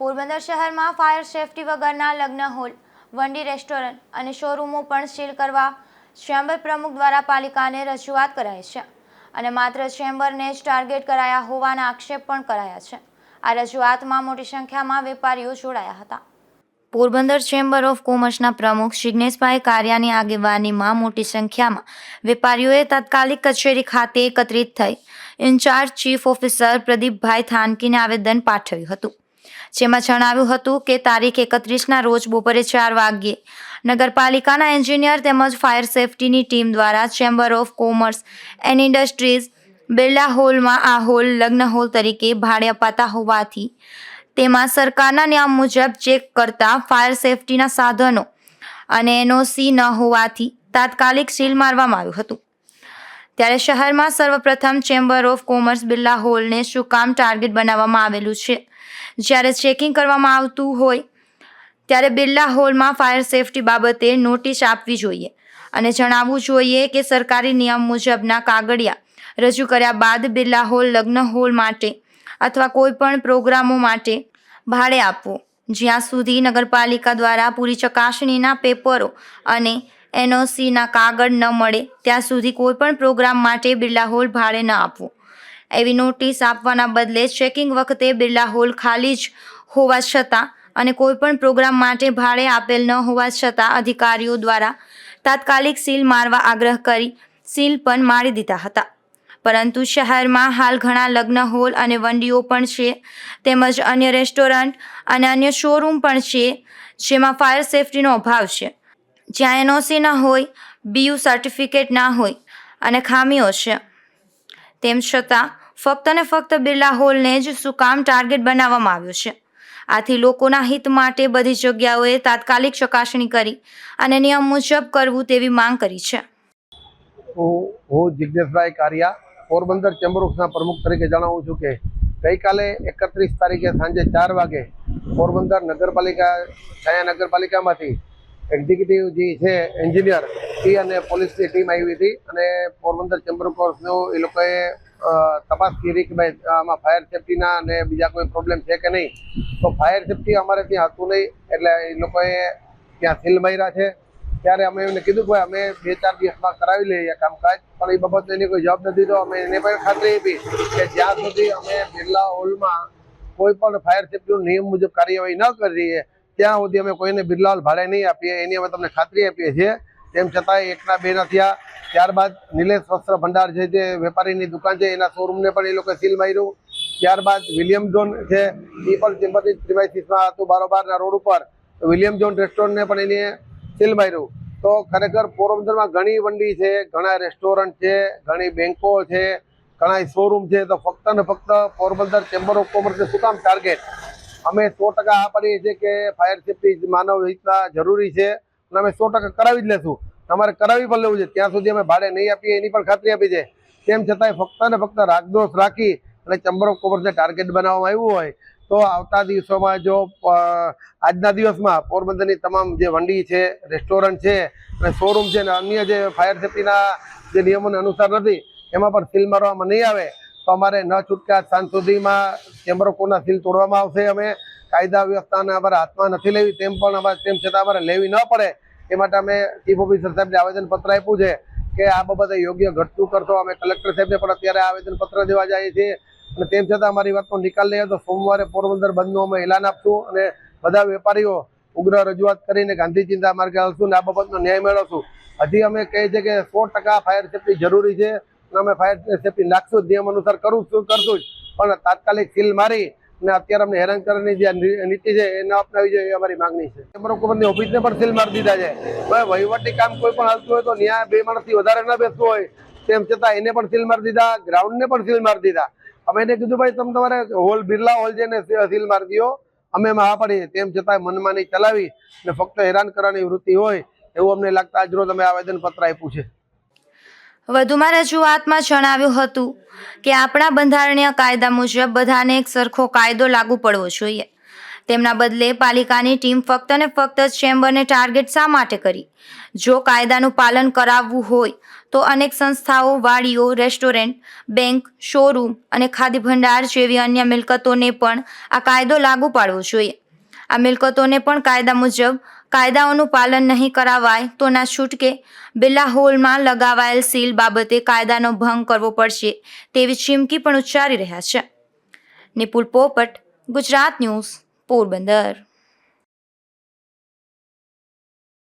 પોરબંદર શહેરમાં fire safety વગરના લગ્ન હોલ, વંડી રેસ્ટોરન્ટ અને શોરૂમો પણ સીલ કરવા ચેમ્બર પ્રમુખ દ્વારા પાલિકાને રજૂઆત કરાઈ છે અને માત્ર ચેમ્બરને જ ટાર્ગેટ કરાયા હોવાના આક્ષેપ પણ કરાયા છે. આ રજૂઆતમાં મોટી સંખ્યામાં વેપારીઓ જોડાયા હતા. પોરબંદર ચેમ્બર ઓફ કોમર્સના પ્રમુખ જિજ્ઞેશભાઈ કારિયાની આગેવાનીમાં મોટી સંખ્યામાં વેપારીઓએ તાત્કાલિક કચેરી ખાતે એકત્રિત થઈ ઇન્ચાર્જ ચીફ ઓફિસર પ્રદીપભાઈ થાનકીને આવેદન પાઠવ્યું હતું. જેમાં જણાવ્યું હતું કે તારીખ એકત્રીસના રોજ બપોરે ચાર વાગ્યે નગરપાલિકાના એન્જિનિયર તેમજ ફાયર સેફટીની ટીમ દ્વારા chamber of commerce and industries Birla હોલમાં આ હોલ લગ્ન હોલ તરીકે ભાડે અપાતા હોવાથી તેમાં સરકારના નિયમ મુજબ ચેક કરતા ફાયર સેફટીના સાધનો અને એનઓસી ન હોવાથી તાત્કાલિક સીલ મારવામાં આવ્યું હતું. ત્યારે શહેરમાં સર્વપ્રથમ ચેમ્બર ઓફ કોમર્સ બિરલા હોલને શું કામ ટાર્ગેટ બનાવવામાં આવેલું છે? જ્યારે ચેકિંગ કરવામાં આવતું હોય, ત્યારે બિરલા હોલમાં ફાયર સેફટી બાબતે નોટિસ આપવી જોઈએ અને જણાવવું જોઈએ કે સરકારી નિયમ મુજબના કાગળિયા રજૂ કર્યા બાદ બિરલા હોલ લગ્ન હોલ માટે અથવા કોઈપણ પ્રોગ્રામો માટે ભાડે આપવો. જ્યાં સુધી નગરપાલિકા દ્વારા પૂરી ચકાસણીના પેપરો અને એનઓસીના કાગળ ન મળે, ત્યાં સુધી કોઈપણ પ્રોગ્રામ માટે બિરલા હોલ ભાડે ન આપવું. એવી નોટિસ આપવાના બદલે ચેકિંગ વખતે બિરલા હોલ ખાલી જ હોવા છતાં અને કોઈપણ પ્રોગ્રામ માટે ભાડે આપેલ ન હોવા છતાં અધિકારીઓ દ્વારા તાત્કાલિક સીલ મારવા આગ્રહ કરી સીલ પણ મારી દીધા હતા. પરંતુ શહેરમાં હાલ ઘણા લગ્ન હોલ અને વંડીઓ પણ છે, તેમજ અન્ય રેસ્ટોરન્ટ અને અન્ય શોરૂમ પણ છે, જેમાં ફાયર સેફટીનો અભાવ છે. જ્યાં એનઓસી ન હોય, બીયુ સર્ટિફિકેટ ના હોય અને ખામીઓ છે. તેમ છતાં ફક્ત ને ફક્ત બિરલા હોલને જ શું કામ ટાર્ગેટ બનાવવામાં આવ્યું છે. આથી લોકોના હિત માટે બધી જગ્યાઓએ તાત્કાલિક ચકાસણી કરી અને નિયમ મુજબ કરવું તેવી માંગ કરી છે. હું જિજ્ઞેશભાઈ કારિયા, પોરબંદર ચેમ્બર પ્રમુખ તરીકે જણાવું છું કે ગઈકાલે એકત્રીસ તારીખે સાંજે ચાર વાગે પોરબંદર નગરપાલિકા, છાયા નગરપાલિકામાંથી એક્ઝિક્યુટિવ જે છે, એન્જિનિયર એ અને પોલીસની ટીમ આવી હતી અને પોરબંદર ચેમ્બર ઓફ કોર્સનું એ લોકોએ તપાસ કરી કે ભાઈ, આમાં ફાયર સેફટીના અને બીજા કોઈ પ્રોબ્લેમ છે કે નહીં? તો ફાયર સેફટી અમારે ત્યાં હતું નહીં, એટલે એ લોકોએ ત્યાં સીલ માર્યા છે. ત્યારે અમે એમને કીધું કે અમે બે ચાર દિવસમાં કરાવી લઈએ કામકાજ, પણ એ બાબતે એની કોઈ જવાબ નથી, તો અમે એને પણ ખાતરી આપી કે જ્યાં સુધી અમે બિરલા હોલમાં કોઈ પણ ફાયર સેફટીનું નિયમ મુજબ કાર્યવાહી ન કરીએ, ત્યાં સુધી અમે કોઈને બિરલા હોલ ભાડે નહીં આપીએ, એની અમે તમને ખાતરી આપીએ છીએ. તેમ છતાંય એકના બે નથી થયા. ત્યારબાદ નિલેશ વસ્ત્ર ભંડાર છે જે વેપારીની દુકાન છે, એના શોરૂમને પણ એ લોકો સીલ માર્યું. ત્યારબાદ વિલિયમ ઝોન છે, એ પણ ચેમ્બરની પ્રિમાઇસીસમાં હતું બારોબારના રોડ ઉપર. વિલિયમ ઝોન રેસ્ટોરન્ટને પણ એને સીલ માર્યું. તો ખરેખર પોરબંદરમાં ઘણી વંડી છે, ઘણા રેસ્ટોરન્ટ છે, ઘણી બેન્કો છે, ઘણા શોરૂમ છે. તો ફક્ત ને ફક્ત પોરબંદર ચેમ્બર ઓફ કોમર્સને શું કામ ટાર્ગેટ અમે સો ટકા આ પાડીએ છીએ કે ફાયર સેફટી માનવ હિતના જરૂરી છે. અને અમે સો ટકા કરાવી જ લેશું. તમારે કરાવી પણ લેવું છે. ત્યાં સુધી અમે ભાડે નહીં આપીએ, એની પણ ખાતરી આપી છે. તેમ છતાંય ફક્ત ને ફક્ત રાગદોષ રાખી અને ચેમ્બર ઓફ કોમર્સને ટાર્ગેટ બનાવવામાં આવ્યું હોય, તો આવતા દિવસોમાં જો આજના દિવસમાં પોરબંદરની તમામ જે વંડી છે રેસ્ટોરન્ટ છે અને શોરૂમ છે અને અન્ય જે ફાયર સેફટીના જે નિયમોને અનુસાર નથી, એમાં પણ સીલ મારવામાં નહીં આવે. તો અમારે ન છૂટકા સાંજ સુધીમાં ચેમ્બર ઓફ સીલ તોડવામાં આવશે? અમે કાયદા વ્યવસ્થાને અમારે હાથમાં નથી લેવી, તેમ પણ અમારે તેમ છતાં અમારે લેવી ન પડે. એ માટે અમે ચીફ ઓફિસર સાહેબને આવેદનપત્ર આપ્યું છે કે આ બાબતે યોગ્ય ઘટતું કરશો. અમે કલેક્ટર સાહેબને પણ અત્યારે આવેદનપત્ર દેવા જઈએ છીએ. અને તેમ છતાં અમારી વાતનો નિકાલ લઈએ તો સોમવારે પોરબંદર બંધનું અમે એલાન આપશું અને બધા વેપારીઓ ઉગ્ર રજૂઆત કરીને ગાંધી ચિંતા માર્ગે આવશું અને આ બાબતનો ન્યાય મેળવશું. હજી અમે કહીએ છીએ કે સો ટકા ફાયર સેફટી જરૂરી છે. અમે ફાયર સેફટી નાખશું જ, નિયમ અનુસાર કરું છું, કરશું જ. પણ તાત્કાલિક સીલ મારી અને અત્યારે અમને હેરાન કરવાની જે નીતિ છે, એને અપનાવી જોઈએ એ અમારી માંગણી છે. ચેમ્બર ઓફ કોમર્સની ઓફિસને પણ સીલ મારી દીધા છે. હવે વહીવટી કામ કોઈ પણ હાલતું હોય તો ન્યાય બે માણસથી વધારે ન બેસતું હોય. તેમ છતાં એને પણ સીલ મારી દીધા, ગ્રાઉન્ડને પણ સીલ મારી દીધા. અમે એને કીધું, ભાઈ, તમે તમારે હોલ, બિરલા હોલ છે ને સીલ મારી દીધો અમે એમાં પાડીએ. તેમ છતાં મનમાની ચલાવી અને ફક્ત હેરાન કરવાની વૃત્તિ હોય એવું અમને લાગતા આજરોજ અમે આવેદનપત્ર આપ્યું છે. વધુમાં રજૂઆતમાં જણાવ્યું હતું કે આપણા બંધારણીય કાયદા મુજબ બધાને એક સરખો કાયદો લાગુ પડવો જોઈએ. તેમના બદલે પાલિકાની ટીમ ફક્ત ને ફક્ત ચેમ્બરને ટાર્ગેટ શા માટે કરી? જો કાયદાનું પાલન કરાવવું હોય, તો અનેક સંસ્થાઓ, વાડીઓ, રેસ્ટોરન્ટ, બેંક, શોરૂમ અને ખાદ્ય ભંડાર જેવી અન્ય મિલકતોને પણ આ કાયદો લાગુ પાડવો જોઈએ. આ મિલકતોને પણ કાયદા મુજબ કાયદાઓનું પાલન નહીં કરાવાય તો ના છૂટકે બિલ્લા હોલમાં લગાવાયેલ સીલ બાબતે કાયદાનો ભંગ કરવો પડશે તેવી ચીમકી પણ ઉચ્ચારી રહ્યા છે. નિપુલ પોપટ, ગુજરાત ન્યૂઝ, પોરબંદર.